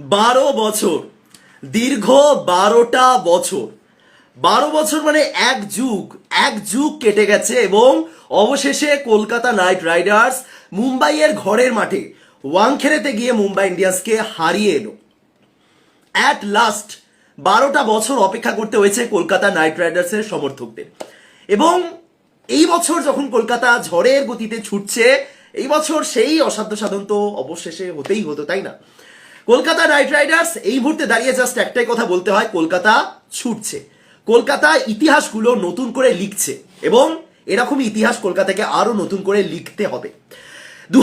বারো বছর। দীর্ঘ বারোটা বছর। বারো বছর মানে এক যুগ। এক যুগ কেটে গেছে এবং অবশেষে কলকাতা নাইট রাইডার্স মুম্বাইয়ের ঘরের মাঠে ওয়াংখেড়েতে গিয়ে মুম্বাই ইন্ডিয়ান্সকে হারিয়ে এলো। অ্যাট লাস্ট বারোটা বছর অপেক্ষা করতে হয়েছে কলকাতা নাইট রাইডার্সের সমর্থকদের। এবং এই বছর যখন কলকাতা ঝড়ের গতিতে ছুটছে, এই বছর সেই অসাধ্য সাধন তো অবশেষে হতেই হতো, তাই না? কলকাতা নাইট রাইডার্স, এই মুহূর্তে দাঁড়িয়ে জাস্ট একটাই কথা বলতে হয়, কলকাতা ছুটছে। কলকাতা ইতিহাসগুলো নতুন করে লিখছে এবং এরকম ইতিহাস কলকাতাকে আরও নতুন করে লিখতে হবে। দু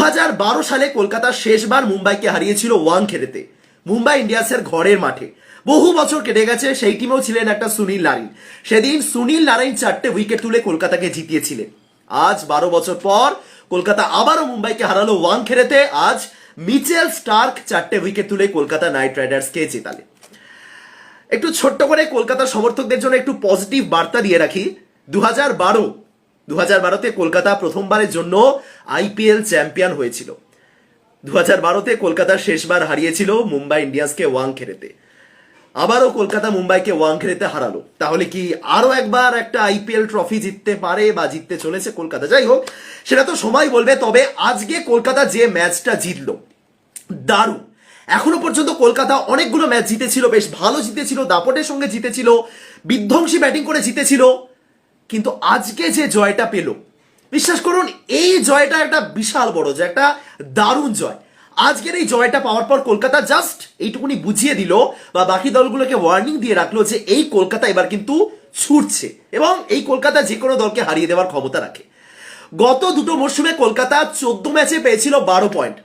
সালে কলকাতা শেষবার মুম্বাইকে হারিয়েছিল ওয়ান খেলেতে মুম্বাই ইন্ডিয়ান্সের ঘরের মাঠে। বহু বছর কেটে গেছে, সেই টিমেও ছিলেন একটা সুনীল নারিন। সেদিন সুনীল নারায়ণ চারটে উইকেট তুলে কলকাতাকে জিতিয়েছিলেন। আজ বারো বছর পর কলকাতা আবারও মুম্বাইকে হারালো ওয়ান খেলেতে আজ মিচেল স্টার্ক চারটে উইকেট তুলে কলকাতা নাইট রাইডার্সকে জেতালে। একটু ছোট্ট করে কলকাতার সমর্থকদের জন্য একটু পজিটিভ বার্তা দিয়ে রাখি। দু হাজার বারো দু হাজার বারোতে কলকাতা প্রথমবারের জন্য আইপিএল চ্যাম্পিয়ন হয়েছিল দু হাজার বারোতে কলকাতা শেষবার হারিয়েছিল মুম্বাই ইন্ডিয়ান্সকে ওয়াংখেড়েতে আবারও কলকাতা মুম্বাইকে ওয়াং ওয়াংখেড়েতে হারালো। তাহলে কি আরও একবার একটা আইপিএল ট্রফি জিততে পারে বা জিততে চলেছে কলকাতা? যাই হোক, সেটা তো সময় বলবে, তবে আজকে কলকাতা যে ম্যাচটা জিতলো দারুণ। এখনও পর্যন্ত কলকাতা অনেকগুলো ম্যাচ জিতেছিল, বেশ ভালো জিতেছিল, দাপটের সঙ্গে জিতেছিল, বিধ্বংসী ব্যাটিং করে জিতেছিল, কিন্তু আজকে যে জয়টা পেল, বিশ্বাস করুন, এই জয়টা একটা বিশাল বড় যে একটা দারুণ জয়। আজকের এই জয়টা পাওয়ার পর কলকাতা জাস্ট এইটুকুনি বুঝিয়ে দিল বা বাকি দলগুলোকে ওয়ার্নিং দিয়ে রাখল যে এই কলকাতা এবার কিন্তু ছুটছে এবং এই কলকাতা যে কোনো দলকে হারিয়ে দেওয়ার ক্ষমতা রাখে। গত দুটো মরশুমে কলকাতা চোদ্দ ম্যাচে পেয়েছিল বারো পয়েন্ট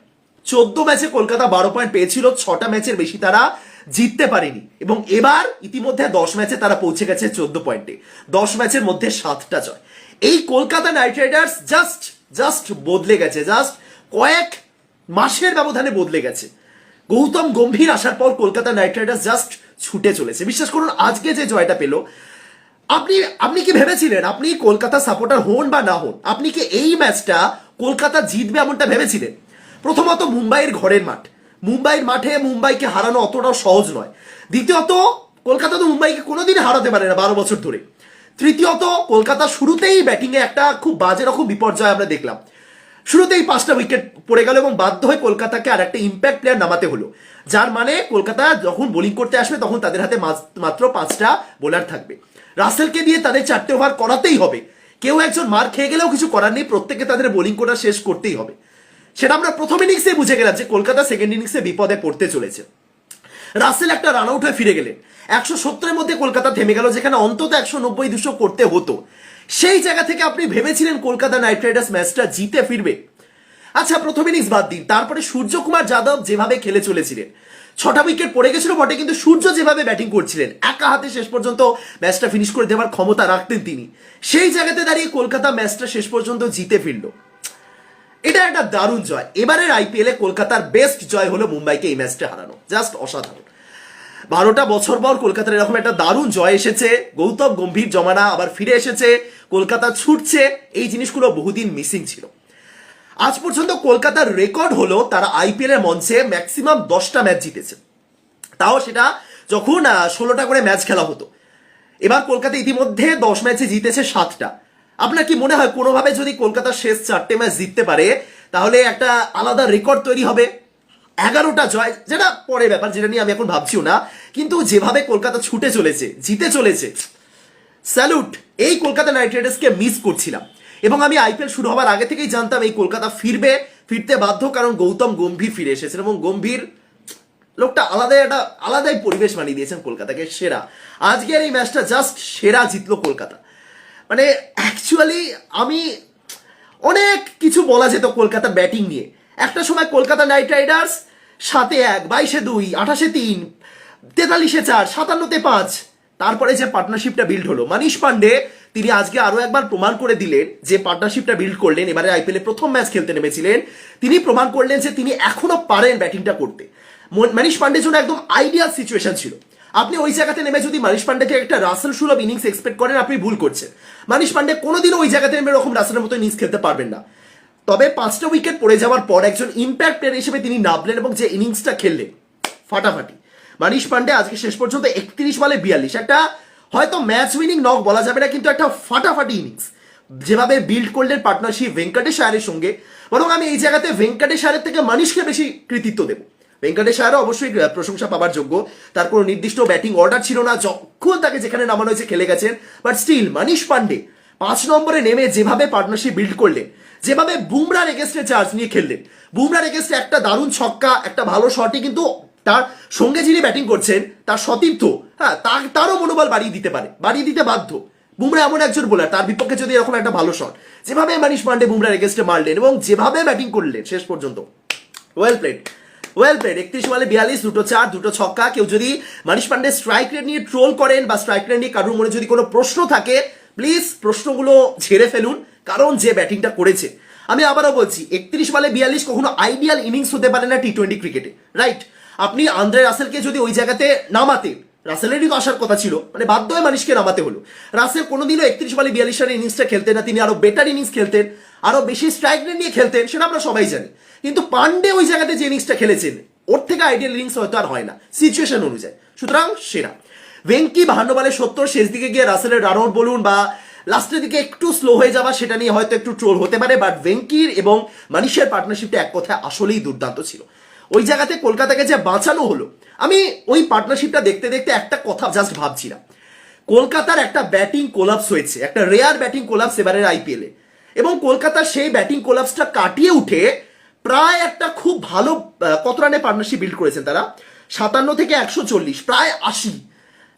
চোদ্দ ম্যাচে কলকাতা বারো পয়েন্ট পেয়েছিল, ছটা ম্যাচের বেশি তারা জিততে পারেনি। এবং এবার ইতিমধ্যে দশ ম্যাচে তারা পৌঁছে গেছে চোদ্দ পয়েন্টে। দশ ম্যাচের মধ্যে সাতটা জয়। এই Kolkata knight riders just just বদলে গেছে, জাস্ট কয়েক মাসের ব্যবধানে বদলে গেছে। গৌতম গম্ভীর আসার পর কলকাতা নাইট রাইডার্স জাস্ট ছুটে চলেছে। বিশ্বাস করুন, আজকে যে জয়টা পেল, আপনি আপনি কি ভেবেছিলেন, আপনি কলকাতা সাপোর্টার হন বা না হন, আপনি কি এই ম্যাচটা কলকাতা জিতবে এমনটা ভেবেছিলেন? প্রথমত মুম্বাইয়ের ঘরের মাঠ। মুম্বাইয়ের মাঠে মুম্বাইকে হারানো অতটাও সহজ নয়। দ্বিতীয়ত, কলকাতা তো মুম্বাইকে কোনোদিন হারাতে পারে না বারো বছর ধরে। তৃতীয়ত, কলকাতা শুরুতেই ব্যাটিংয়ে একটা খুব বাজে রকম বিপর্যয় আমরা দেখলাম। শুরুতেই পাঁচটা উইকেট পড়ে গেল এবং বাধ্য হয়ে কলকাতাকে আর একটা ইম্প্যাক্ট প্লেয়ার নামাতে হলো। যার মানে কলকাতা যখন বোলিং করতে আসবে, তখন তাদের হাতে মাত্র পাঁচটা বোলার থাকবে। রাসেলকে দিয়ে তাদের চারটে ওভার করাতেই হবে। কেউ একজন মার খেয়ে গেলেও কিছু করার নেই প্রত্যেকে তাদের বোলিং করা শেষ করতেই হবে। সেটা আমরা প্রথম ইনিংসে বুঝে গেলাম যে কলকাতা সেকেন্ড ইনিংসে বিপদে পড়তে চলেছে। রাসেল একটা রান আউট হয়ে ফিরে গেলেন। একশো সত্তরের মধ্যে কলকাতা থেমে গেল, যেখানে অন্তত একশো নব্বই দুশো করতে হতো। সেই জায়গা থেকে আপনি ভেবেছিলেন কলকাতা নাইট রাইডার্স ম্যাচটা জিতে ফিরবে। আচ্ছা প্রথম ইনিংস বাদ দিন। তারপরে সূর্যকুমার যাদব যেভাবে খেলে চলেছিলেন, ছটা উইকেট পড়ে গেছিল বটে, কিন্তু সূর্য যেভাবে ব্যাটিং করছিলেন, একা হাতে শেষ পর্যন্ত ম্যাচটা ফিনিশ করে দেওয়ার ক্ষমতা রাখতেন তিনি। সেই জায়গাতে দাঁড়িয়ে কলকাতা ম্যাচটা শেষ পর্যন্ত জিতে ফিরল। এটা একটা দারুণ জয়। এবারের আইপিএল কলকাতার বেস্ট জয় হলো মুম্বাইকে এই ম্যাচটা হারানো। জাস্ট অসাধারণ। বারোটা বছর পর কলকাতার এরকম একটা দারুণ জয় এসেছে। গৌতম গম্ভীর জমানা আবার ফিরে এসেছে। কলকাতা ছুটছে। এই জিনিসগুলো বহুদিন মিসিং ছিল। আজ পর্যন্ত কলকাতার রেকর্ড হলো তারা আইপিএল এর মঞ্চে ম্যাক্সিমাম দশটা ম্যাচ জিতেছে। তাও সেটা যখন ষোলোটা করে ম্যাচ খেলা হতো। এবার কলকাতা ইতিমধ্যে দশ ম্যাচে জিতেছে সাতটা। আপনার কি মনে হয় কোনোভাবে যদি কলকাতা শেষ চারটে ম্যাচ জিততে পারে, তাহলে একটা আলাদা রেকর্ড তৈরি হবে? এগারোটা জয়, যেটা পরে ব্যাপার, যেটা নিয়ে আমি এখন ভাবছিও না, কিন্তু যেভাবে কলকাতা ছুটে চলেছে, জিতে চলেছে স্যালুট এই কলকাতা নাইট রাইডার্সকে মিস করছিলাম। এবং আমি আইপিএল শুরু হওয়ার আগে থেকেই জানতাম এই কলকাতা ফিরবে, ফিরতে বাধ্য, কারণ গৌতম গম্ভীর ফিরে এসেছেন এবং গম্ভীর লোকটা আলাদাই একটা, আলাদাই পরিবেশ বানিয়ে দিয়েছেন কলকাতাকে, সেরা। আজকের এই ম্যাচটা জাস্ট সেরা জিতলো কলকাতা। মানে অ্যাকচুয়ালি আমি অনেক কিছু বলা যেত কলকাতা ব্যাটিং নিয়ে। একটা সময় কলকাতা নাইট রাইডার্স সাতে এক, বাইশে দুই, আঠাশে তিন, তেতাল্লিশে চার, সাতান্নতে পাঁচ, তারপরে যে পার্টনারশিপটা বিল্ড হলো। মানিশ পান্ডে, তিনি আজকে আরও একবার প্রমাণ করে দিলেন যে পার্টনারশিপটা বিল্ড করলেন, এবারে আইপিএল প্রথম ম্যাচ খেলতে নেমেছিলেন। তিনি প্রমাণ করলেন যে তিনি এখনও পারেন ব্যাটিংটা করতে। মন- মানিশ পান্ডের জন্য একদম আইডিয়াল সিচুয়েশন ছিল। আপনি ওই জায়গাতে নেমে যদি মানিশ পান্ডেকে একটা রাসেল সুলভ ইনিংস এক্সপেক্ট করেন, আপনি ভুল করছেন। মানিশ পান্ডে কোনোদিনও ওই জায়গাতে নেমে এরকম রাসেলের মতো ইনিংস খেলতে পারবেন না। তবে পাঁচটা উইকেট পড়ে যাওয়ার পর একজন ইম্প্যাক্ট প্লেয়ার হিসেবে তিনি নামলেন এবং যে ইনিংসটা খেললেন, ফাটাফাটি। মানিশ পান্ডে আজকে শেষ পর্যন্ত একত্রিশ বলে বিয়াল্লিশ। একটা হয়তো ম্যাচ উইনিং নক বলা যাবে না, কিন্তু একটা ফাটাফাটি ইনিংস। যেভাবে বিল্ড করলেন পার্টনারশিপ ভেঙ্কটেশ আয়ারের সঙ্গে, বরং আমি এই জায়গাতে ভেঙ্কটেশ আয়ারের থেকে মানিশকে বেশি কৃতিত্ব দেবো। ভেঙ্কটেশ আয়ারও অবশ্যই প্রশংসা পাবার যোগ্য। তার কোনো নির্দিষ্ট ব্যাটিং অর্ডার ছিল না, যখন তাকে যেখানে নামানো হয়েছে খেলে গেছেন। বাট স্টিল মানিশ পান্ডে পাঁচ নম্বরে নেমে যেভাবে পার্টনারশিপ বিল্ড করলেন, যেভাবে বুমরার এগেস্টে চার্জ নিয়ে খেললেন। বুমরার এগেস্টে একটা দারুণ ছক্কা, একটা ভালো শটই কিন্তু তার সঙ্গে যিনি ব্যাটিং করছেন, তার সতীর্থ হ্যাঁ তার, তারও মনোবল বাড়িয়ে দিতে পারে, বাড়িয়ে দিতে বাধ্য। বুমরা এমন একজন বোলার তার বিপক্ষে যদি এরকম একটা ভালো শট যেভাবে মানিশ পান্ডে বুমরার এগেস্টে মারলেন এবং যেভাবে ব্যাটিং করলেন শেষ পর্যন্ত ওয়েল প্লেড ওয়েল প্লেড একত্রিশ বলে বিয়াল্লিশ, দুটো চার, দুটো ছক্কা। কেউ যদি মানিশ পান্ডে স্ট্রাইক রেট নিয়ে ট্রোল করেন বা স্ট্রাইক রেট নিয়ে কারোর মনে যদি কোনো প্রশ্ন থাকে প্লিজ প্রশ্নগুলো ঝেড়ে ফেলুন, কারণ যে ব্যাটিংটা করেছে। আমি আবারও বলছি, একত্রিশ বলে বিয়াল্লিশ কখনো আইডিয়াল ইনিংস হতে পারে না টি টোয়েন্টি ক্রিকেটে রাইট আপনি আন্দ্রে রাসেলকে যদি ওই জায়গাতে নামাতেন রাসেলেরই তো আসার কথা ছিল মানে বাধ্য হয়ে মানুষকে নামাতে হলো। রাসেল কোনোদিনও একত্রিশ বলে বিয়াল্লিশ রানের ইনিংসটা খেলতেন না, তিনি আরও বেটার ইনিংস খেলতেন, আরও বেশি স্ট্রাইক রেট নিয়ে খেলতেন, সেটা আমরা সবাই জানি। কিন্তু পান্ডে ওই জায়গাতে যে ইনিংসটা খেলেছেন, ওর থেকে আইডিয়াল ইনিংস হয়তো আর হয় না সিচুয়েশন অনুযায়ী। সুতরাং সেরা। ভেঙ্কি বাহান্ন সত্তর, শেষ দিকে গিয়ে রাসেলের রান আউট বলুন বা লাস্টের দিকে একটু স্লো হয়ে যাওয়া, সেটা নিয়ে হয়তো একটু ট্রোল হতে পারে বাট ভেঙ্কির এবং মানিশের পার্টনারশিপটা এক কথায় আসলেই দুর্দান্ত ছিল। ওই জায়গাতে কলকাতাকে যে বাঁচানো হলো, আমি ওই পার্টনারশিপটা দেখতে দেখতে একটা কথা জাস্ট ভাবছিলাম। কলকাতার একটা ব্যাটিং কোলাপস হয়েছে, একটা রেয়ার ব্যাটিং কোলাপস এবারের আইপিএলে এবং কলকাতার সেই ব্যাটিং কোলাপসটা কাটিয়ে উঠে প্রায় একটা খুব ভালো কত রানে পার্টনারশিপ বিল্ড করেছেন তারা? সাতান্ন থেকে একশো চল্লিশ, প্রায় আশি।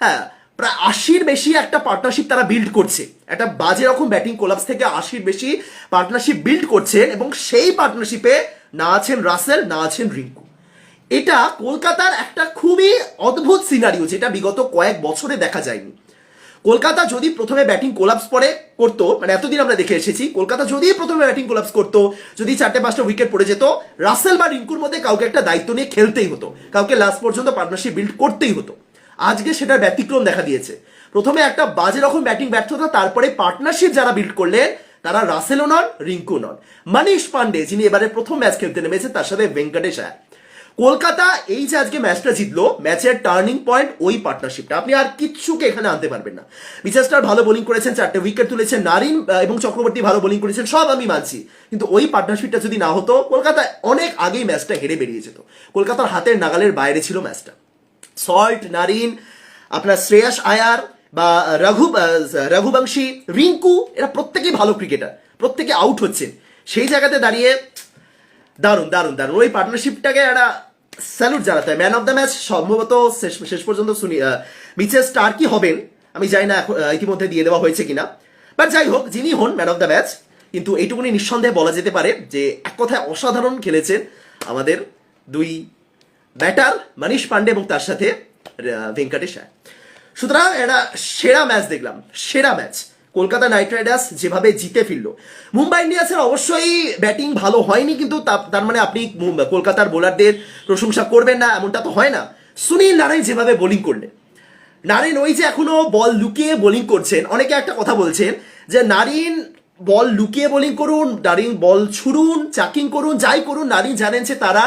হ্যাঁ প্রায় আশির বেশি একটা পার্টনারশিপ তারা বিল্ড করছে। একটা বাজে রকম ব্যাটিং কোলাপস থেকে আশির বেশি পার্টনারশিপ বিল্ড করছেন এবং সেই পার্টনারশিপে না আছেন রাসেল, না আছেন রিঙ্কু। এটা কলকাতার একটা খুবই অদ্ভুত সিনারিও যেটা বিগত কয়েক বছরে দেখা যায়নি। কলকাতা যদি প্রথমে ব্যাটিং কোলাপস পরে করতো মানে এতদিন আমরা দেখে এসেছি, কলকাতা যদি প্রথমে ব্যাটিং কোলাপস করতো, যদি চারটে পাঁচটা উইকেট পড়ে যেত, রাসেল বা রিঙ্কুর মধ্যে কাউকে একটা দায়িত্ব নিয়ে খেলতেই হতো, কাউকে লাস্ট পর্যন্ত পার্টনারশিপ বিল্ড করতেই হতো। আজকে সেটার ব্যতিক্রম দেখা দিয়েছে। প্রথমে একটা বাজে রকম ব্যাটিং ব্যর্থতা, তারপরে পার্টনারশিপ যারা বিল্ড করলেন, তারা রাসেলও নন রিঙ্কু নন। মানিশ পান্ডে, যিনি এবারে প্রথম ম্যাচ খেলতে নেমেছে তার সাথে ভেঙ্কটেশ আয়ার। কলকাতা, এই যে আজকে ম্যাচটা জিতলো ম্যাচের টার্নিং পয়েন্ট ওই পার্টনারশিপটা আপনি আর কিচ্ছুকে এখানে আনতে পারবেন না। বিচার স্টার ভালো বোলিং করেছেন, চারটে উইকেট তুলেছেন, নারিন এবং চক্রবর্তী ভালো বোলিং করেছেন, সব আমি মানছি। কিন্তু ওই পার্টনারশিপটা যদি না হতো, কলকাতা অনেক আগেই ম্যাচটা হেরে বেরিয়ে যেত। কলকাতার হাতের নাগালের বাইরে ছিল ম্যাচটা সল্ট, নারিন, আপনার শ্রেয়াস আয়ার বা রঘু রঘুবংশী, রিঙ্কু, এরা প্রত্যেকেই ভালো ক্রিকেটার প্রত্যেকে আউট হচ্ছেন। সেই জায়গাতে দাঁড়িয়ে দারুণ দারুণ দারুণ। ওই পার্টনারশিপটাকে একটা স্যালুট জানাতে হয়। ম্যান অফ দ্য ম্যাচ সম্ভবত শেষ শেষ পর্যন্ত শুনি মিচেল স্টার কি হবেন। আমি জানি না এখন, ইতিমধ্যে দিয়ে দেওয়া হয়েছে কিনা। বাট যাই হোক যিনি হন ম্যান অফ দ্য ম্যাচ কিন্তু এইটুকুনি নিঃসন্দেহে বলা যেতে পারে যে এক কথায় অসাধারণ খেলেছেন আমাদের দুই ব্যাটার মানিশ পান্ডে এবং তার সাথে ভেঙ্কটেশ সুতরাং একটা সেরা ম্যাচ দেখলাম সেরা ম্যাচ কলকাতা নাইট রাইডার্স যেভাবে জিতে ফিরলো। মুম্বাই ইন্ডিয়ান্সের অবশ্যই ব্যাটিং ভালো হয়নি, কিন্তু তার মানে আপনি কলকাতার বোলারদের প্রশংসা করবেন না, এমনটা তো হয় না। সুনীল নারায়ণ যেভাবে বোলিং করলেন। নারিন ওই যে এখনও বল লুকিয়ে বোলিং করছেন। অনেকে একটা কথা বলছেন যে নারিন বল লুকিয়ে বোলিং করুন নারিন বল ছুড়ুন, চাকিং করুন, যাই করুন নারিন জানেন যে তার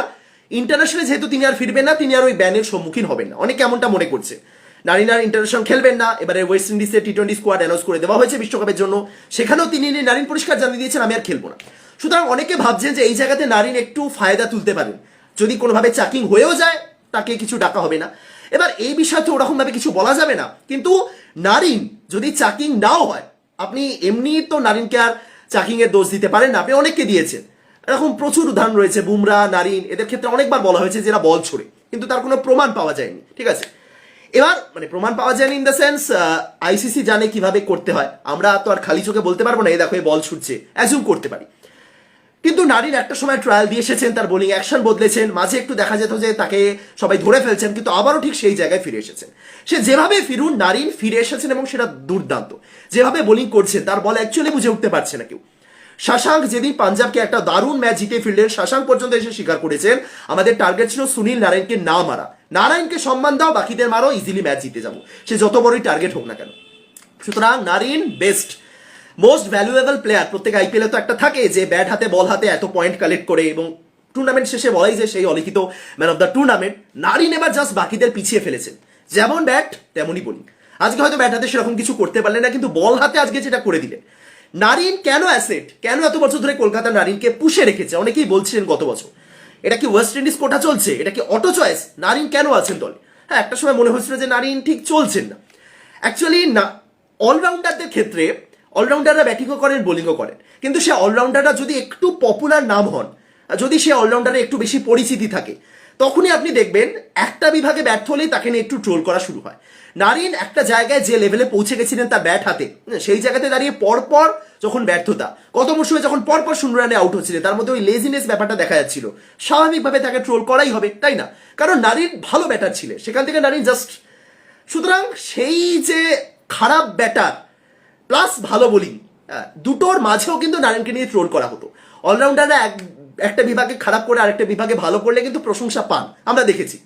ইন্টারন্যাশনালে যেহেতু তিনি আর ফিরবেন না, তিনি আর ওই ব্যানের সম্মুখীন হবেন না। অনেকে এমনটা মনে করছে। নারিন আর ইন্টারন্যাশনাল খেলবেন না। এবারে ওয়েস্ট ইন্ডিজের টি টোয়েন্টি স্কোয়াড অ্যানাউন্স করে দেওয়া হয়েছে বিশ্বকাপের জন্য। সেখানেও তিনি নারিন পরিষ্কার জানিয়ে দিয়েছেন, আমি আর খেলব না। সুতরাং অনেকে ভাবছেন যে এই জায়গাতে নারিন একটু ফায়দা তুলতে পারেন। যদি কোনোভাবে চাকিং হয়েও যায়, তাকে কিছু ডাকা হবে না। এবার এই বিষয়ে তো ওরকমভাবে কিছু বলা যাবে না। কিন্তু নারিন যদি চাকিং নাও হয়, আপনি এমনি তো নারিনকে আর চাকিংয়ের দোষ দিতে পারেন না। আপনি অনেককে দিয়েছেন। এরকম প্রচুর উদাহরণ রয়েছে বুমরা, নারিন। এদের ক্ষেত্রে অনেকবার বলা হয়েছে যে এরা বল ছোড়ে। কিন্তু তার কোনো প্রমাণ পাওয়া যায়নি। ঠিক আছে? এবার মানে প্রমাণ পাওয়া যায়নি ইন দ্য সেন্স আইসিসি জানে কীভাবে করতে হয়। আমরা তো আর খালি চোখে বলতে পারব না, এই দেখো, এই বল ছুটছে। অ্যাজুম করতে পারি। কিন্তু নারীর একটা সময় ট্রায়াল দিয়ে এসেছেন, তার বোলিং অ্যাকশন বদলেছেন, মাঝে একটু দেখা যেত যে তাকে সবাই ধরে ফেলছেন, কিন্তু আবারও ঠিক সেই জায়গায় ফিরে এসেছেন। সে যেভাবে ফিরুন নারীন ফিরে এসেছেন এবং সেটা দুর্দান্ত। যেভাবে বোলিং করছেন, তার বল অ্যাকচুয়ালি বুঝে উঠতে পারছে না কেউ। শাশাঙ্ক যেদিন পাঞ্জাবকে একটা দারুণ ম্যাচ জিতে ফিরলেন, শাশাঙ্ক পর্যন্ত এসে স্বীকার করেছেন। আমাদের টার্গেট ছিল সুনীল নারায়ণকে না মারা। নারায়ণকে সম্মান দাও, বাকিদের মারো ইজিলি ম্যাচ জিতে যাব। সে যত বড়ই টার্গেট হোক না কেন। সুতরাং Narine best most valuable player প্রত্যেক আইপিএলে তো একটা থাকে যে ব্যাট হাতে বল হাতে এত পয়েন্ট কালেক্ট করে এবং টুর্নামেন্ট শেষে বলাই যে সেই অলিখিত man of the tournament Narine এবার জাস্ট বাকিদের পিছিয়ে ফেলেছেন যেমন ব্যাট তেমনই বোলিং আজকে হয়তো ব্যাট হাতে সেরকম কিছু করতে পারলেন না, কিন্তু বল হাতে আজকে যেটা করে দিলেন। নারিন কেন অ্যাসেট কেন এত বছর ধরে কলকাতা নারিনকে পুষে রেখেছে? অনেকেই বলছিলেন গত বছর। এটা কি ওয়েস্ট ইন্ডিজ কোটা চলছে? এটা কি অটো চয়েস নারিন কেন আছেন দলে? হ্যাঁ একটা সময় মনে হচ্ছিল যে নারিন ঠিক চলছেন না। অ্যাকচুয়ালি না অলরাউন্ডারদের ক্ষেত্রে অলরাউন্ডাররা ব্যাটিংও করেন বোলিংও করেন। কিন্তু সে অলরাউন্ডাররা যদি একটু পপুলার নাম হন, যদি সে অলরাউন্ডারে একটু বেশি পরিচিতি থাকে, তখনই আপনি দেখবেন একটা বিভাগে ব্যর্থ হলেই তাকে নিয়ে একটু ট্রোল করা শুরু হয়। নারিন একটা জায়গায় যে লেভেলে পৌঁছে গেছিলেন তার ব্যাট হাতে হ্যাঁ, সেই জায়গাতে দাঁড়িয়ে পরপর যখন ব্যর্থতা কত মরশুমে যখন পরপর শূন্য রানে আউট হচ্ছিলেন তার মধ্যে ওই লেজিনেস ব্যাপারটা দেখা যাচ্ছিল। স্বাভাবিকভাবে তাকে ট্রোল করাই হবে তাই না? কারণ নারীর ভালো ব্যাটার ছিলেন সেখান থেকে নারী জাস্ট সুতরাং সেই যে খারাপ ব্যাটার প্লাস ভালো বোলিং দুটোর মাঝেও কিন্তু নারায়ণকে নিয়ে ট্রোল করা হতো। অলরাউন্ডাররা এক একটা বিভাগে খারাপ করে আরেকটা বিভাগে ভালো করলে কিন্তু প্রশংসা পান। আমরা দেখেছি।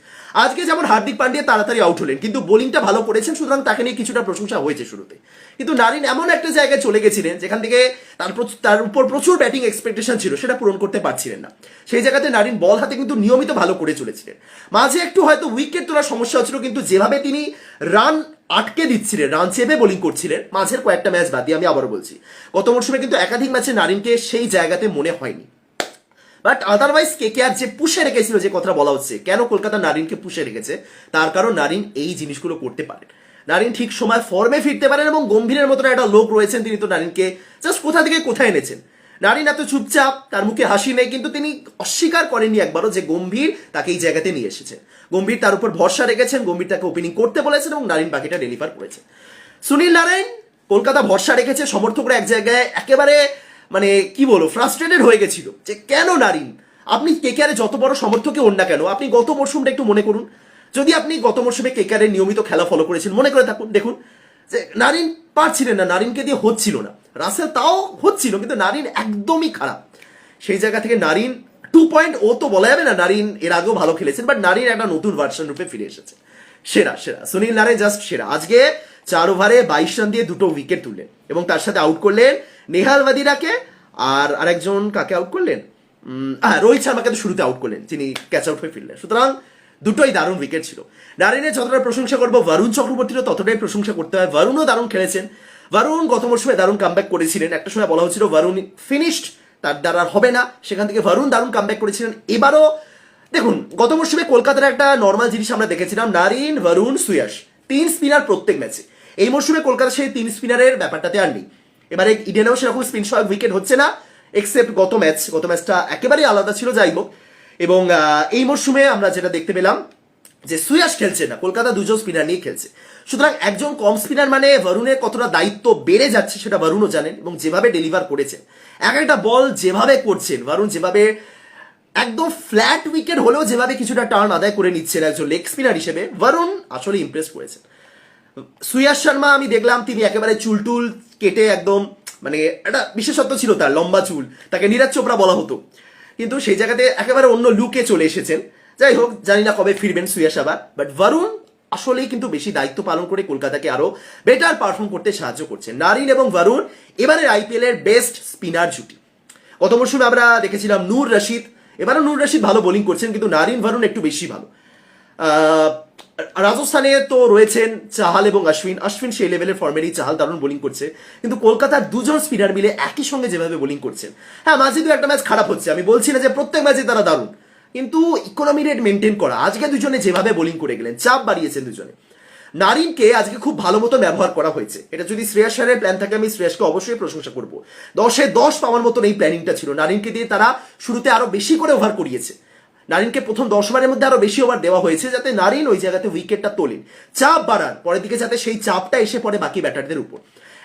আজকে যেমন হার্দিক পান্ডিয়া তাড়াতাড়ি আউট হলেন, কিন্তু বোলিংটা ভালো করেছেন, সুতরাং তাকে নিয়ে কিছুটা প্রশংসা হয়েছে শুরুতে। কিন্তু নারিন এমন একটা জায়গায় চলে গেছিলেন, যেখান থেকে তার তার উপর প্রচুর ব্যাটিং এক্সপেকটেশন ছিল, সেটা পূরণ করতে পারছিলেন না। সেই জায়গাতে নারিন বল হাতে কিন্তু নিয়মিত ভালো করে চলেছিলেন। মাঝে একটু হয়তো উইকেট তোলার সমস্যা হচ্ছিল, কিন্তু যেভাবে তিনি রান আটকে দিচ্ছিলেন রান চেপে বোলিং করছিলেন, মাঝের কয়েকটা ম্যাচ বাদ দিয়ে আমি আবারও বলছি, গত মরশুমে কিন্তু একাধিক ম্যাচে নারিনকে সেই জায়গাতে মনে হয়নি। বাট আদারওয়াইজ কে কে আর যে পুষে রেখেছিল যে কথা বলা হচ্ছে, কেন কলকাতা নারিনকে পুষে রেখেছে, তার কারণ নারিন এই জিনিসগুলো করতে পারেন। নারিন ঠিক সময় ফর্মে ফিরতে পারেন এবং গম্ভীরের মতন একটা লোক রয়েছেন তিনি তো নারিনকে জাস্ট কোথা থেকে কোথায় এনেছেন। নারিন এত চুপচাপ, তার মুখে হাসি নেই, কিন্তু তিনি অস্বীকার করেননি একবারও যে গম্ভীর তাকে এই জায়গাতে নিয়ে এসেছে। গম্ভীর তার উপর ভরসা রেখেছেন, গম্ভীর তাকে ওপেনিং করতে বলেছেন এবং নারিন বাকিটা ডেলিভার করেছে সুনীল নারায়ণ কলকাতা ভরসা রেখেছে, সমর্থকরা এক জায়গায় একেবারে মানে কি বলব ফ্রাস্ট্রেটেড হয়ে গেছিল যে কেন নারিন আপনি কেকেআরে যত বড় সমর্থকই হন না কেন, আপনি গত মরশুমটা একটু মনে করুন। যদি আপনি গত মরশুমে কেকেআরের নিয়মিত খেলা ফলো করেছেন, মনে করে থাকুন, দেখুন যে নারিন পারছিলেন না, নারিনকে দিয়ে হচ্ছিল না। রাসেল তাও হচ্ছিল, কিন্তু নারিন একদমই খারাপ। সেই জায়গা থেকে নারিন টু পয়েন্ট ও তো বলা যাবে না নারিন এর আগেও ভালো খেলেছেন বাট নারিন একটা নতুন ভার্সন রূপে ফিরে এসেছে। সেরা সেরা। সুনীল নারায়ণ জাস্ট সেরা। আজকে চার ওভারে বাইশ রান দিয়ে দুটো উইকেট তুললেন, এবং তার সাথে আউট করলেন নেহাল ওয়াদিরাকে আর আরেকজন কাকে আউট করলেন? রোহিত শর্মাকে তো শুরুতে আউট করলেন, যিনি ক্যাচ আউট হয়ে ফিরলেন। সুতরাং দুটোই দারুণ উইকেট ছিল। নারিনের যতটা প্রশংসা করব বরুণ চক্রবর্তীরও ততটাই প্রশংসা করতে হয়। বরুণও দারুণ খেলেছেন। বরুণ গত মরশুমে দারুণ কামব্যাক করেছিলেন। একটা সময় বলা হচ্ছিল বরুণ ফিনিশড তার দ্বারা হবে না। সেখান থেকে বরুণ দারুণ কামব্যাক করেছিলেন। এবারও দেখুন, গত মরশুমে কলকাতার একটা নর্মাল জিনিস আমরা দেখেছিলাম। নারিন বরুণ সুয়াস, তিন স্পিনার প্রত্যেক ম্যাচে এই মরশুমে কলকাতা সেই তিন স্পিনারের ব্যাপারটাতে আর নেই। এবারে ইডেনেও সেরকম স্পিন সহায়ক উইকেট হচ্ছে না এক্সেপ্ট গত ম্যাচ গত ম্যাচটা একেবারেই আলাদা ছিল, যাই হোক। এবং এই মরশুমে আমরা যেটা দেখতে পেলাম যে সুয়াস খেলছে না, কলকাতা দুজন স্পিনার নিয়ে খেলছে। সুতরাং একজন কম স্পিনার মানে বরুণের কতটা দায়িত্ব বেড়ে যাচ্ছে সেটা বরুণও জানেন এবং যেভাবে ডেলিভার করেছেন। এক একটা বল যেভাবে করছেন বরুণ যেভাবে একদম ফ্ল্যাট উইকেট হলেও যেভাবে কিছুটা টার্ন আদায় করে নিচ্ছেন একজন লেগ স্পিনার হিসেবে বরুণ আসলে ইমপ্রেস করেছেন। সুয়াস শর্মা আমি দেখলাম, তিনি একেবারে চুল টুল কেটে একদম মানে একটা বিশেষত্ব ছিল তার, লম্বা চুল, তাকে নীরাজ চোপড়া বলা হতো। কিন্তু সেই জায়গাতে একেবারে অন্য লুকে চলে এসেছেন। যাই হোক, জানি না কবে ফিরবেন সুয়াস আবার বাট বরুণ আসলেই কিন্তু বেশি দায়িত্ব পালন করে কলকাতাকে আরও বেটার পারফর্ম করতে সাহায্য করছে নারিন এবং বরুণ এবারের আইপিএল এর বেস্ট স্পিনার জুটি। গত মরশুমে আমরা দেখেছিলাম নূর রশিদ, এবারও নূর রশিদ ভালো বোলিং করছেন, কিন্তু নারিন ভারুন একটু বেশি ভালো। রাজস্থানে তো রয়েছেন চাহাল এবং অশ্বিন অশ্বিন সেই লেভেলের ফর্মেরই চাহাল, দারুণ বোলিং করছে। কিন্তু কলকাতার দুজন স্পিনার মিলে একই সঙ্গে যেভাবে বোলিং করছেন। হ্যাঁ মাঝে দু একটা ম্যাচ খারাপ হচ্ছে। আমি বলছি না যে প্রত্যেক ম্যাচে তারা দারুণ। কিন্তু ইকোনমি রেট মেনটেন করা, আজকে দুজনে যেভাবে বোলিং করে গেলেন, চাপ বাড়িয়েছেন দুজনে। নারিনকে আজকে খুব ভালো মতো ব্যবহার করা হয়েছে। এটা যদি শ্রেয়াস স্যারের প্ল্যান থাকে, আমি শ্রেয়াসকে অবশ্যই প্রশংসা করব। দশে দশ পাওয়ার মতন এই প্ল্যানিংটা ছিল। নারিনকে দিয়ে তারা শুরুতে আরও বেশি করে ওভার করিয়েছে। নারিনকে প্রথম দশ ওভারের মধ্যে আরও বেশি ওভার দেওয়া হয়েছে যাতে নারিন ওই জায়গাতে উইকেটটা তোলেন চাপ বাড়ার, পরের দিকে যাতে সেই চাপটা এসে পড়ে বাকি ব্যাটারদের উপর।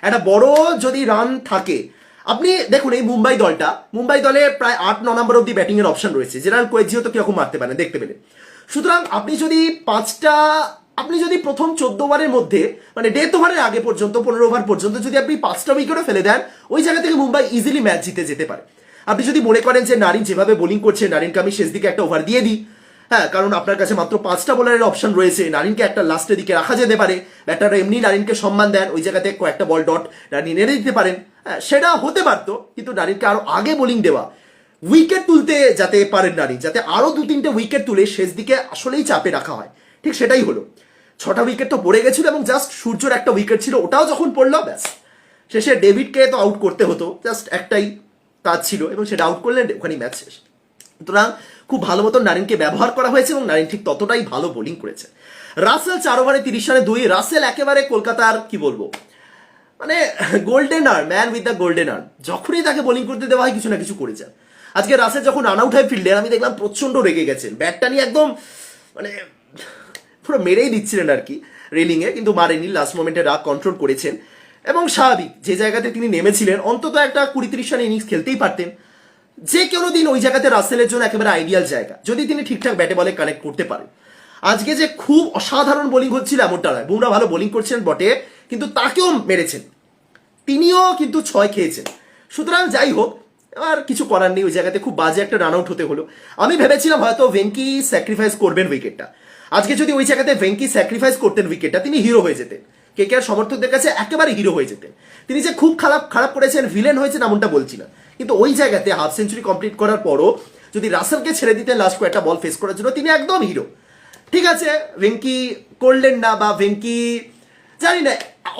একটা বড় যদি রান থাকে, আপনি দেখুন এই মুম্বাই দলটা, মুম্বাই দলে প্রায় আট, ন নম্বর অব্দি ব্যাটিং এর অপশন রয়েছে। যেটা কোয়েজিও তো কীরকম মারতে পারেন, দেখতে পেলেন। সুতরাং আপনি যদি পাঁচটা, আপনি যদি প্রথম চোদ্দ ওভারের মধ্যে মানে ডেথ ওভারের আগে পর্যন্ত, পনেরো ওভার পর্যন্ত যদি আপনি পাঁচটা উইকেটও ফেলে দেন, ওই জায়গা থেকে মুম্বাই ইজিলি ম্যাচ জিতে যেতে পারে। আপনি যদি মনে করেন যে নারিন যেভাবে বোলিং করছে, নারিনকে আমি শেষ দিকে একটা ওভার দিয়ে দিই হ্যাঁ কারণ আপনার কাছে মাত্র পাঁচটা বোলারের অপশন রয়েছে, নারিনকে একটা লাস্টের দিকে রাখা যেতে পারে ব্যাটাররা এমনি নারিনকে সম্মান দেন, ওই জায়গাতে কয়েকটা বল ডট নারিন এনে দিতে পারেন হ্যাঁ সেটা হতে পারতো, কিন্তু নারিনকে আরও আগে বোলিং দেওয়া উইকেট তুলতে যাতে পারেন নারী, যাতে আরও দু তিনটে উইকেট তুলে শেষ দিকে আসলেই চাপে রাখা হয়, ঠিক সেটাই হলো, ছটা উইকেট তো পড়ে গেছিল এবং জাস্ট সূর্যর একটা উইকেট ছিল, ওটাও যখন পড়ল, ব্যাস, শেষে ডেভিডকে তো আউট করতে হতো জাস্ট একটাই কাজ ছিল এবং সেটা আউট করলেন, ওখানেই ম্যাচ শেষ। সুতরাং খুব ভালো মতো নারিনকে ব্যবহার করা হয়েছে এবং নারিন ঠিক ততটাই ভালো বোলিং করেছে। রাসেল চার ওভারে তিরিশ রানে দুই, রাসেল একেবারে কলকাতার, কি বলব মানে golden arm man with the golden arm যখনই তাকে বোলিং করতে দেওয়া হয়, কিছু না কিছু করে যান আজকে রাসেল যখন রান আউট হয় ফিল্ডে আমি দেখলাম প্রচণ্ড রেগে গেছেন। ব্যাটটা নিয়ে একদম মানে পুরো মেরেই দিচ্ছিলেন আর কি রেলিংয়ে কিন্তু মারেনি লাস্ট মোমেন্টে রাগ কন্ট্রোল করেছেন। এবং স্বাভাবিক, যে জায়গাতে তিনি নেমেছিলেন, অন্তত একটা কুড়ি তিরিশ রান ইনিংস খেলতেই পারতেন। যে কোনো দিন ওই জায়গাতে রাসেলের জন্য একেবারে আইডিয়াল জায়গা, যদি তিনি ঠিকঠাক ব্যাটে বলে কানেক্ট করতে পারেন। আজকে যে খুব অসাধারণ বোলিং হচ্ছিল এমনটা নয়, বুমরা ভালো বোলিং করছেন বটে, কিন্তু তাকেও মেরেছেন। তিনিও কিন্তু ছয় খেয়েছেন। সুতরাং যাই হোক আর কিছু করার নেই, ওই জায়গাতে খুব বাজে একটা রান আউট হতে হলো। আমি ভেবেছিলাম হয়তো ভেঙ্কি স্যাক্রিফাইস করবেন উইকেটটা আজকে যদি ওই জায়গাতে ভেঙ্কি স্যাক্রিফাইস করতেন উইকেটটা তিনি হিরো হয়ে যেতেন। কে কে সমর্থকদের কাছে একেবারে হিরো হয়ে যেতেন। তিনি যে খুব খারাপ খারাপ করেছেন ভিলেন হয়েছেন এমনটা বলছি না। কিন্তু ওই জায়গাতে হাফ সেঞ্চুরি কমপ্লিট করার পরও যদি রাসেলকে ছেড়ে দিতেন লাস্ট কয়েকটা বল ফেস করার জন্য, তিনি একদম হিরো ঠিক আছে ভেঙ্কি করলেন না বা ভেঙ্কি জানি না,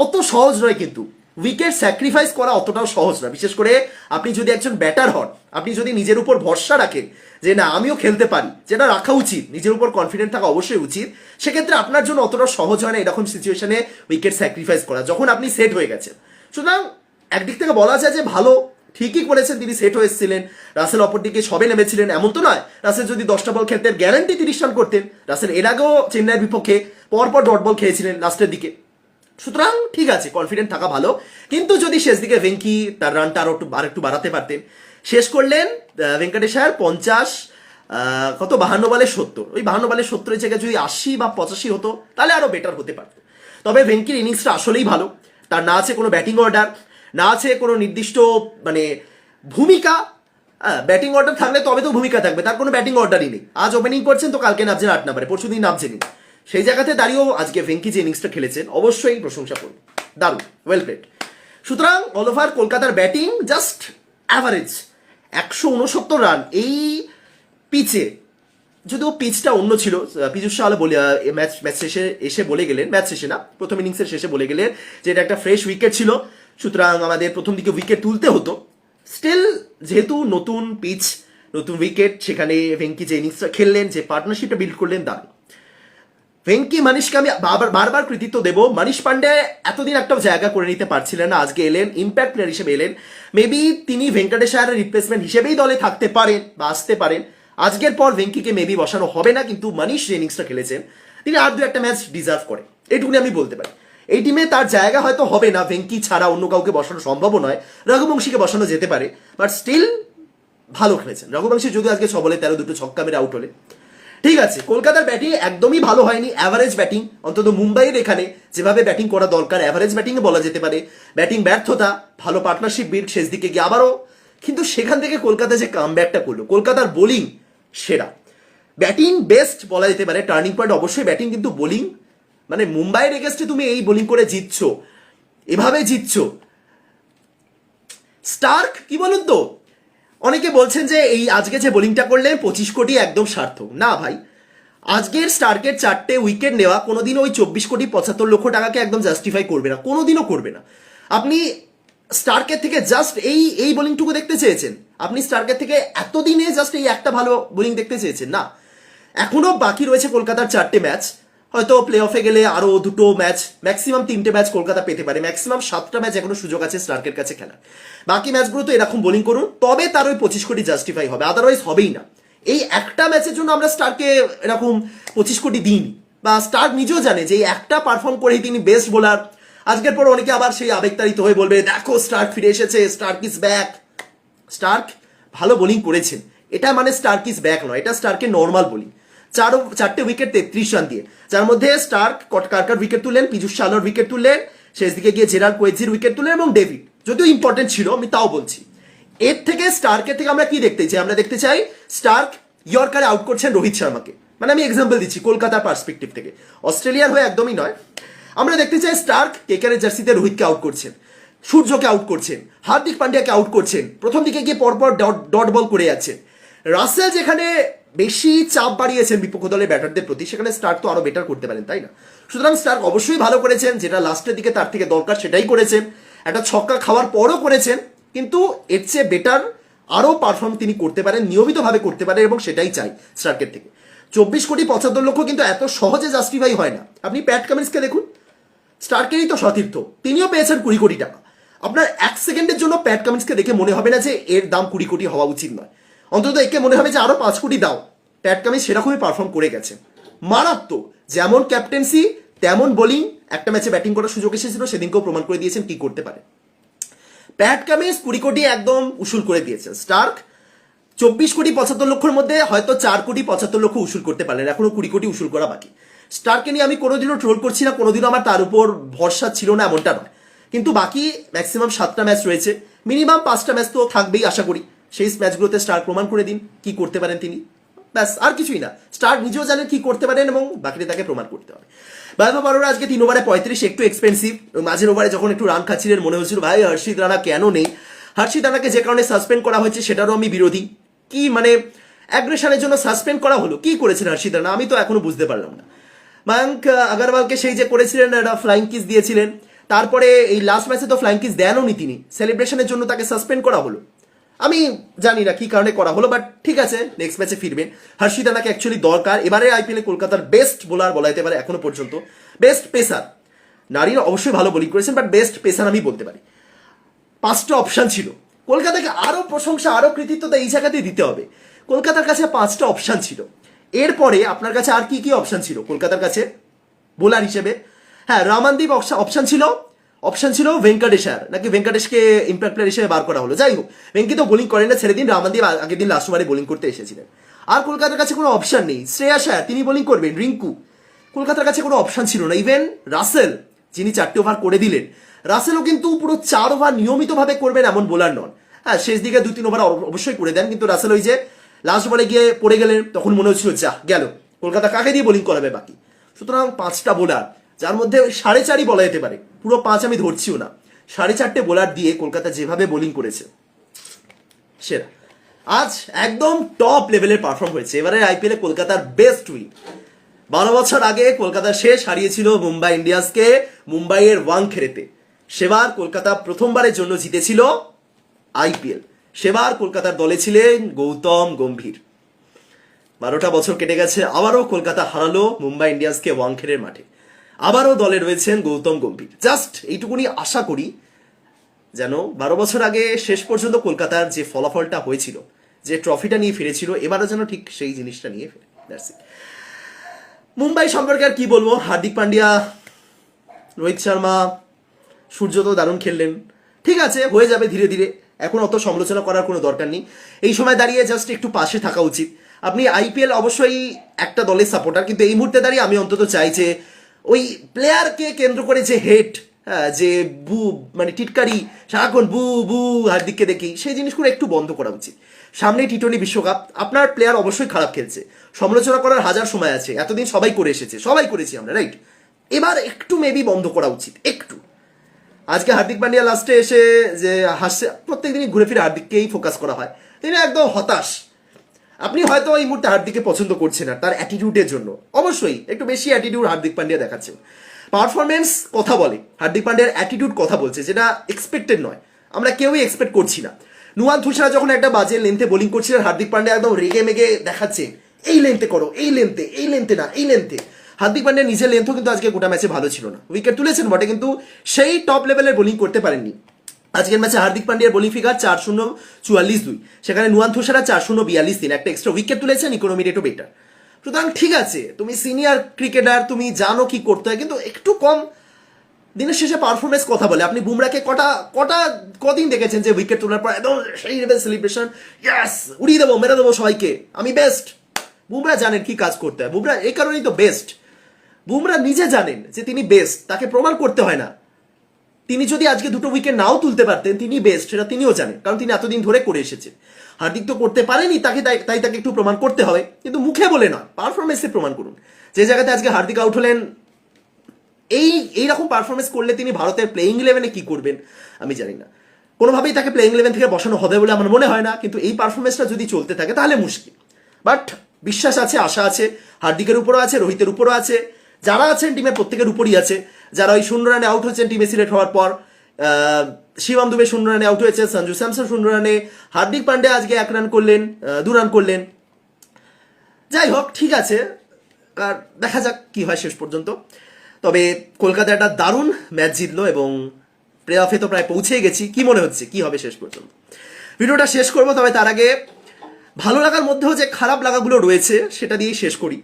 অত সহজ নয় কিন্তু। উইকেট স্যাক্রিফাইস করা অতটাও সহজ না। বিশেষ করে আপনি যদি একজন ব্যাটার হন, আপনি যদি নিজের উপর ভরসা রাখেন যে না, আমিও খেলতে পারি, যেটা রাখা উচিত, নিজের উপর কনফিডেন্ট থাকা অবশ্যই উচিত। সেক্ষেত্রে আপনার জন্য অতটা সহজ হয় না এরকম সিচুয়েশনে উইকেট স্যাক্রিফাইস করা, যখন আপনি সেট হয়ে গেছেন। সুতরাং একদিক থেকে বলা যায় যে ভালো, ঠিকই করেছেন তিনি সেট হয়ে এসেছিলেন। রাসেল অপরদিকে সবে নেমেছিলেন, এমন তো নয়। রাসেল যদি দশটা বল খেলতেন গ্যারান্টি তিরিশ রান করতেন। রাসেল এর আগেও চেন্নাইয়ের বিপক্ষে পরপর ডট বল খেয়েছিলেন লাস্টের দিকে। সুতরাং ঠিক আছে কনফিডেন্ট থাকা ভালো। কিন্তু যদি শেষ দিকে ভেঙ্কি তার রানটা আরও একটু আরেকটু বাড়াতে পারতেন শেষ করলেন আহ, ভেঙ্কটেশ্বর পঞ্চাশ কত? বাহান্ন বলে সত্তর। ওই বাহান্ন বলে সত্তরের জায়গায় যদি আশি বা পঁচাশি হতো তাহলে আরও বেটার হতে পারতো। তবে ভেঙ্কির ইনিংসটা আসলেই ভালো। তার না আছে কোনো ব্যাটিং অর্ডার না আছে কোনো নির্দিষ্ট মানে ভূমিকা। ব্যাটিং অর্ডার থাকলে তবে তো ভূমিকা থাকবে তার কোনো ব্যাটিং অর্ডারই নেই। আজ ওপেনিং করছেন তো কালকে নামছেন আট নাম্বারে পরশু দিন নামছেনই সেই জায়গাতে দাঁড়িয়েও আজকে ভেঙ্কি যে ইনিংসটা খেলেছেন অবশ্যই প্রশংসা করব দারুণ ওয়েল প্লেড সুতরাং অল ওভার কলকাতার ব্যাটিং জাস্ট অ্যাভারেজ একশো উনসত্তর রান এই পিচে যদিও পিচটা অন্য ছিল পীযুষ চাওয়ালা বলে ম্যাচ ম্যাচ শেষে এসে বলে গেলেন ম্যাচ শেষে না, প্রথম ইনিংসের শেষে বলে গেলেন যে এটা একটা ফ্রেশ উইকেট ছিল, সুতরাং আমাদের প্রথম দিকে উইকেট তুলতে হতো। স্টিল যেহেতু নতুন পিচ নতুন উইকেট সেখানে ভেঙ্কি যে ইনিংসটা খেললেন, যে পার্টনারশিপটা বিল্ড করলেন, দারুণ। ভেঙ্কি মানিশকে আমি বারবার বারবার কৃতিত্ব দেবো। মানিশ পান্ডে এতদিন একটা জায়গা করে নিতে পারছিলেন না। আজকে এলেন ইম্প্যাক্ট প্লেয়ার হিসেবে এলেন। মেবি তিনি ভেঙ্কটেশ্বরের রিপ্লেসমেন্ট হিসেবেই দলে থাকতে পারেন বা আসতে পারেন। আজকের পর ভেঙ্কিকে মেবি বসানো হবে না, কিন্তু মানিশ যে ইনিংসটা খেলেছেন, তিনি আর দু একটা ম্যাচ ডিজার্ভ করে। এইটুকুনি আমি বলতে পারি। এই টিমে তার জায়গা হয়তো হবে না। ভেঙ্কি ছাড়া অন্য কাউকে বসানো সম্ভব নয়। রঘুবংশীকে বসানো যেতে পারে। বাট স্টিল ভালো খেলেছেন। রঘুবংশী যদিও আজকে ছবলে তেরো দুটো ছক্কা মেরে আউট হলে ঠিক আছে, কলকাতার ব্যাটিং একদমই ভালো হয়নি অ্যাভারেজ ব্যাটিং অন্তত মুম্বাইয়ের এখানে যেভাবে ব্যাটিং করা দরকার অ্যাভারেজ ব্যাটিংয়ে বলা যেতে পারে। ব্যাটিং ব্যর্থতা, ভালো পার্টনারশিপ বিল্ড শেষ দিকে গিয়ে আবারও, কিন্তু সেখান থেকে কলকাতা যে কাম ব্যাকটা করল, কলকাতার বোলিং সেরা। ব্যাটিং বেস্ট বলা যেতে পারে টার্নিং পয়েন্ট অবশ্যই ব্যাটিং কিন্তু বোলিং মানে মুম্বাইয়ের এগেস্টে তুমি এই বোলিং করে জিতছো, এভাবে জিতছো। স্টার্ক কি বলুন তো? অনেকে বলছেন যে এই আজকে যে বোলিংটা করলেন, পঁচিশ কোটি একদম সার্থক। না ভাই, আজকের স্টার্কের চারটে উইকেট নেওয়া, কোনোদিনও ওই চব্বিশ কোটি পঁচাত্তর লক্ষ টাকাকে একদম জাস্টিফাই করবে না, কোনোদিনও করবে না। আপনি স্টার্কের থেকে জাস্ট এই এই বোলিংটুকু দেখতে চেয়েছেন? আপনি স্টার্কের থেকে এতদিনে জাস্ট এই একটা ভালো বোলিং দেখতে চেয়েছেন? না। এখনও বাকি রয়েছে কলকাতার চারটে ম্যাচ হয়তো প্লে অফে গেলে আরও দুটো ম্যাচ ম্যাক্সিমাম তিনটে ম্যাচ কলকাতা পেতে পারে। ম্যাক্সিমাম সাতটা ম্যাচ এখনও সুযোগ আছে স্টার্কের কাছে খেলার। বাকি ম্যাচগুলো তো এরকম বোলিং করুন, তবে তার ওই পঁচিশ কোটি জাস্টিফাই হবে আদারওয়াইজ হবেই না। এই একটা ম্যাচের জন্য আমরা স্টারকে এরকম পঁচিশ কোটি দিইনি। বা স্টার নিজেও জানে যে এই একটা পারফর্ম করেই তিনি বেস্ট বোলার আজকের পর অনেকে আবার সেই আবেগতাড়িত হয়ে বলবে, দেখো স্টার্ক ফিরে এসেছে স্টার্ক ইজ ব্যাক স্টার্ক ভালো বোলিং করেছেন এটা মানে স্টার্ক ইজ ব্যাক নয়, এটা স্টার্কের নর্মাল বোলিং চার, চারটে উইকেট তেত্রিশ রান দিয়ে। যার মধ্যে স্টার্ক কারকার উইকেট তুললেন পীযুষ চালোর উইকেট তুললেন শেষ দিকে গিয়ে জেরার কোয়েজির উইকেট তুললেন এবং ডেভিড। যদিও ইম্পর্টেন্ট ছিল, আমি তাও বলছি। এর থেকে স্টার্কের থেকে আমরা কি দেখতে চাই? আমরা দেখতে চাই স্টার্ক ইয়র্কারে আউট করছেন রোহিত শর্মাকে। মানে আমি এক্সাম্পল দিচ্ছি কলকাতার পার্সপেক্টিভ থেকে। অস্ট্রেলিয়ার হয়ে একদমই নয়। আমরা দেখতে চাই স্টার্ক কেকারের জার্সিতে রোহিতকে আউট করছেন, সূর্যকে আউট করছেন, হার্দিক পান্ডিয়াকে আউট করছেন, প্রথম দিকে গিয়ে পরপর ডট ডট বল করে যাচ্ছেন। রাসেল যেখানে বেশি চাপ বাড়িয়েছেন বিপক্ষ দলের ব্যাটারদের প্রতি, সেখানে স্টার্ক তো আরও বেটার করতে পারেন, তাই না? সুতরাং স্টার্ক অবশ্যই ভালো করেছেন, যেটা লাস্টের দিকে তার থেকে দরকার সেটাই করেছেন। একটা ছক্কা খাওয়ার পরও করেছেন, কিন্তু এর চেয়ে বেটার আরও পারফর্ম তিনি করতে পারেন, নিয়মিতভাবে করতে পারেন এবং সেটাই চাই স্টার্কের থেকে। চব্বিশ কোটি পঁচাত্তর লক্ষ কিন্তু এত সহজে জাস্টিফাই হয় না। আপনি প্যাট কামিন্সকে দেখুন স্টার্কেরই তো সতীর্থ, তিনিও পেয়েছেন কুড়ি কোটি টাকা। আপনার এক সেকেন্ডের জন্য প্যাট কামিন্সকে দেখে মনে হবে না যে এর দাম কুড়ি কোটি হওয়া উচিত নয়। অন্তত একে মনে হবে যে আরও পাঁচ কোটি দাও। প্যাট কামিন্স সেরকমই পারফর্ম করে গেছে। মারাত্মক। যেমন ক্যাপ্টেন্সি তেমন বোলিং একটা ম্যাচে ব্যাটিং করার সুযোগ এসেছিল, সেদিনকেও প্রমাণ করে দিয়েছেন কি করতে পারে। প্যাট কামিন্স কুড়ি কোটি একদম উসুল করে দিয়েছে। স্টার্ক চব্বিশ কোটি পঁচাত্তর লক্ষের মধ্যে হয়তো চার কোটি পঁচাত্তর লক্ষ উসুল করতে পারলেন, এখনও কুড়ি কোটি উসুল করা বাকি। স্টারকে নিয়ে আমি কোনোদিনও ট্রোল করছি না, কোনোদিনও আমার তার উপর ভরসা ছিল না, এমনটা নয়। কিন্তু বাকি ম্যাক্সিমাম সাতটা ম্যাচ রয়েছে। মিনিমাম পাঁচটা ম্যাচ তো থাকবেই, আশা করি। সেই ম্যাচগুলোতে স্টার প্রমাণ করে দিন, কি করতে পারেন তিনি। ব্যাস, আর কিছুই না। স্টার নিজেও জানেন কি করতে পারেন এবং বাকিটা তাকে প্রমাণ করতে হবে। বাইফা বারোরা আজকে তিন ওভারে পঁয়ত্রিশ, একটু এক্সপেন্সিভ মাঝের ওভারে যখন একটু রান খাচ্ছিলেন, মনে হয়েছিল, ভাই, হর্ষিত রানা কেন নেই? হর্ষিত রানাকে যে কারণে সাসপেন্ড করা হয়েছে, সেটারও আমি বিরোধী। কি মানে অ্যাগ্রেশনের জন্য সাসপেন্ড করা হলো? কি করেছেন হর্ষিত রানা? আমি তো এখনও বুঝতে পারলাম না। মায়াঙ্ক আগারওয়ালকে সেই যে করেছিলেন, একটা ফ্লাইং কিস দিয়েছিলেন। তারপরে এই লাস্ট ম্যাচে তো ফ্লাইং কিস দেনও নি তিনি। সেলিব্রেশনের জন্য তাকে সাসপেন্ড করা হলো। আমি জানি না কি কারণে করা হলো বাট ঠিক আছে নেক্সট ম্যাচে ফিরবেন হর্ষিত রানাকে অ্যাকচুয়ালি দরকার। এবারে আইপিএলে কলকাতার বেস্ট বোলার বলা যেতে পারে এখনও পর্যন্ত। বেস্ট পেসার নারীরা অবশ্যই ভালো বোলিং করেছেন বাট বেস্ট পেসার আমি বলতে পারি। পাঁচটা অপশান ছিল। কলকাতাকে আরও প্রশংসা আরও কৃতিত্ব তো এই জায়গাতেই দিতে হবে। কলকাতার কাছে পাঁচটা অপশান ছিল। এরপরে আপনার কাছে আর কি কি অপশান ছিল কলকাতার কাছে? বোলার হিসেবে। হ্যাঁ রামানদীপ অপশান ছিল অপশান ছিল ভেঙ্কটেশার নাকি ভেঙ্কটেশকে ইম্প্যাক্ট প্লেয়ার হিসেবে বার করা হলো? যাই হোক ভেঙ্কি তো বোলিং করেন না ছেড়ে দিন রামানদীপ আগের দিন লাস্ট ওভারে বোলিং করতে এসেছিলেন। আর কলকাতার কাছে কোনো অপশান নেই। শ্রেয়া শায়ার তিনি বোলিং করবেন, রিঙ্কু। কলকাতার কাছে কোনো অপশান ছিল না। ইভেন রাসেল যিনি চারটে ওভার করে দিলেন রাসেলও কিন্তু পুরো চার ওভার নিয়মিতভাবে করবেন এমন বোলার নন। হ্যাঁ শেষ দিকে দুই, তিন ওভার অব- অবশ্যই করে দেন, কিন্তু রাসেল ওই যে লাস্ট বলে গিয়ে পড়ে গেলেন, তখন মনে হচ্ছিল যা গেল। কলকাতা কাকে দিয়ে বোলিং করাবে বাকি? সুতরাং পাঁচটা বোলার যার মধ্যে সাড়ে চারই বলা যেতে পারে। পুরো পাঁচ আমি ধরছিও না। সাড়ে চারটে বোলার দিয়ে কলকাতা যেভাবে বোলিং করেছে। সেরা। আজ একদম টপ লেভেলের পারফর্ম হয়েছে। এবারে আইপিএলে কলকাতার বেস্ট উইন বারো বছর আগে কলকাতা শেষ হারিয়েছিল মুম্বাই ইন্ডিয়ান্সকে মুম্বাইয়ের ওয়াংখেড়েতে। সেবার কলকাতা প্রথমবারের জন্য জিতেছিল আইপিএল সেবার কলকাতার দলে ছিলেন গৌতম গম্ভীর। বারোটা বছর কেটে গেছে, আবারও কলকাতা হারালো মুম্বাই ইন্ডিয়ান্সকে ওয়াংখেড়ের মাঠে। আবারও দলে রয়েছেন গৌতম গম্ভীর। জাস্ট এইটুকুনি আশা করি যেন বারো বছর আগে শেষ পর্যন্ত কলকাতার যে ফলাফলটা হয়েছিল, যে ট্রফিটা নিয়ে ফিরেছিল, এবারও যেন ঠিক সেই জিনিসটা নিয়ে ফিরে. মুম্বাই সম্পর্কে আর কি বলব? হার্দিক পান্ডিয়া, রোহিত শর্মা, সূর্য তো দারুণ খেললেন। ঠিক আছে, হয়ে যাবে ধীরে ধীরে। এখন অত সমালোচনা করার কোনো দরকার নেই। এই সময় দাঁড়িয়ে জাস্ট একটু পাশে থাকা উচিত। আপনি আইপিএল অবশ্যই একটা দলের সাপোর্টার কিন্তু এই মুহূর্তে দাঁড়িয়ে আমি অন্তত চাই যে ওই প্লেয়ারকে কেন্দ্র করে যে হেট হ্যাঁ যে বু মানে টিটকারি, সারাক্ষণ বু বু, হার্দিককে দেখি, সেই জিনিসগুলো একটু বন্ধ করা উচিত। সামনে টি টোয়েন্টি বিশ্বকাপ, আপনার প্লেয়ার অবশ্যই খারাপ খেলছে। সমালোচনা করার হাজার সময় আছে, এতদিন সবাই করে এসেছে, সবাই করেছি আমরা, রাইট? এবার একটু মেবি বন্ধ করা উচিত, একটু। আজকে হার্দিক পান্ডিয়া লাস্টে এসে যে হাসছে প্রত্যেক দিনই ঘুরে ফিরে হার্দিককেই ফোকাস করা হয়। তিনি একদম হতাশ। আপনি হয়তো এই মুহূর্তে হার্দিককে পছন্দ করছেন না তার অ্যাটিটিউডের জন্য। অবশ্যই, একটু বেশি অ্যাটিটিউড হার্দিক পান্ডিয়া দেখাচ্ছেন। পারফরমেন্স কথা বলে, হার্দিক পান্ডিয়ার অ্যাটিটিউড কথা বলছে, যেটা এক্সপেক্টেড নয়। আমরা কেউই এক্সপেক্ট করছি না। নুয়ান থুসারা যখন একটা বাজে লেন্থে বোলিং করছিলেন হার্দিক পান্ডিয়া একদম রেগে মেগে দেখাচ্ছে, এই লেন্থে করো, এই লেন্থে এই লেন্থে না, এই লেন্থে হার্দিক পান্ডিয়া নিজের লেন্থও কিন্তু আজকে গোটা ম্যাচে ভালো ছিল না। উইকেট তুলেছেন বটে, কিন্তু সেই টপ লেভেলের বোলিং করতে পারেননি। আজকের ম্যাচে হার্দিক পান্ডিয়ার বোলিং ফিগার চার শূন্য, চুয়াল্লিশ দুই। সেখানে নুয়ান থুসারা চার শূন্য, বিয়াল্লিশ তিন। একটা এক্সট্রা উইকেট তুলেছেন ইকোনমি রেটও বেটার সুতরাং ঠিক আছে, তুমি সিনিয়র ক্রিকেটার তুমি জানো কি করতে হয়, কিন্তু একটু কম দিনের শেষে পারফরমেন্স কথা বলে। আপনি বুমরাকে কটা কটা, কদিন দেখেছেন যে উইকেট তোলার পর একদম সেই লেভেল সেলিব্রেশন ইয়াস উড়িয়ে দেবো, মেরে দেবো সবাইকে। আমি বেস্ট বুমরা জানেন কি কাজ করতে হয়। বুমরা, এই কারণেই তো বেস্ট বুমরা নিজে জানেন যে তিনি বেস্ট তাকে প্রমাণ করতে হয় না। তিনি যদি আজকে দুটো উইকেট নাও তুলতে পারতেন তিনি বেস্ট সেটা তিনিও জানেন, কারণ তিনি এতদিন ধরে করে এসেছেন। হার্দিক তো করতে পারেনি, তাকে তাই তাকে একটু প্রমাণ করতে হবে, কিন্তু মুখে বলে নয় পারফরমেন্সে প্রমাণ করুন। যে জায়গাতে আজকে হার্দিক আউট হলেন, এই, এইরকম পারফরমেন্স করলে তিনি ভারতের প্লেইং ইলেভেনে কি করবেন, আমি জানি না। কোনোভাবেই তাকে প্লেইং ইলেভেন থেকে বসানো হবে বলে আমার মনে হয় না, কিন্তু এই পারফরমেন্সটা যদি চলতে থাকে, তাহলে মুশকিল। বাট বিশ্বাস আছে, আশা আছে, হার্দিকের উপরও আছে, রোহিতের উপরও আছে, যারা আছেন টিমের প্রত্যেকের উপরই আছে যারা ওই শূন্য রানে আউট হয়েছেন টিমে সিলেক্ট হওয়ার পর শিবম দুবে শূন্য রানে আউট হয়েছে, সঞ্জু স্যামসন শূন্য রানে, হার্দিক পান্ডে আজকে এক রান করলেন দু রান করলেন। যাই হোক, ঠিক আছে, আর দেখা যাক কি হয় শেষ পর্যন্ত। তবে কলকাতা একটা দারুণ ম্যাচ জিতলো এবং প্লে অফে তো প্রায় পৌঁছেই গেছি। কি মনে হচ্ছে? কি হবে শেষ পর্যন্ত? ভিডিওটা শেষ করব, তবে তার আগে ভালো লাগার মধ্যেও যে খারাপ লাগাগুলো রয়েছে, সেটা দিয়েই শেষ করি।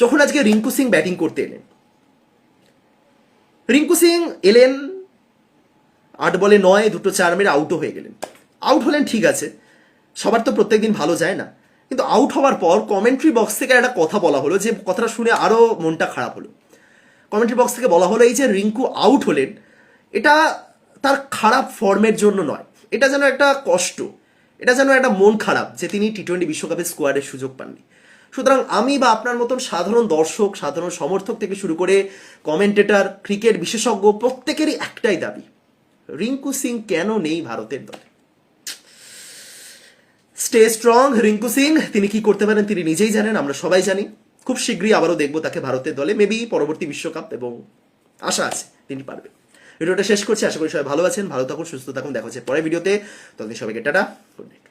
যখন আজকে রিঙ্কু সিং ব্যাটিং করতে এলেন রিঙ্কু সিং, এলেন, আট বলে নয়, দুটো চার মেরে আউটও হয়ে গেলেন। আউট হলেন ঠিক আছে, সবার তো প্রত্যেকদিন ভালো যায় না। কিন্তু আউট হওয়ার পর কমেন্ট্রি বক্স থেকে একটা কথা বলা হলো, যে কথাটা শুনে আরও মনটা খারাপ হলো। কমেন্ট্রি বক্স থেকে বলা হলো এই যে রিঙ্কু আউট হলেন, এটা তার খারাপ ফর্মের জন্য নয়। এটা যেন একটা কষ্ট, এটা যেন একটা মন খারাপ, যে তিনি টি টোয়েন্টি বিশ্বকাপের স্কোয়াডের সুযোগ পাননি। সুতরাং আমি বা আপনার মতন সাধারণ দর্শক, সাধারণ সমর্থক থেকে শুরু করে কমেন্টেটর ক্রিকেট বিশেষজ্ঞ, প্রত্যেকেরই একটাই দাবি, রিঙ্কু সিং কেন নেই ভারতের দলে? Stay strong Rinku Singh. তিনি কি করতে পারেন তিনি নিজেই জানেন, আমরা সবাই জানি। খুব শীঘ্রই আবারও দেখব তাকে ভারতের দলে। মেবি পরবর্তী বিশ্বকাপ এবং আশা আছে তিনি পারবে ভিডিওটা শেষ করছি। আশা করি সবাই ভালো আছেন, ভালো থাকুন, সুস্থ থাকুন। দেখা হচ্ছে পরের ভিডিওতে। ততদিন সবাইকে টাটা গুড নাইট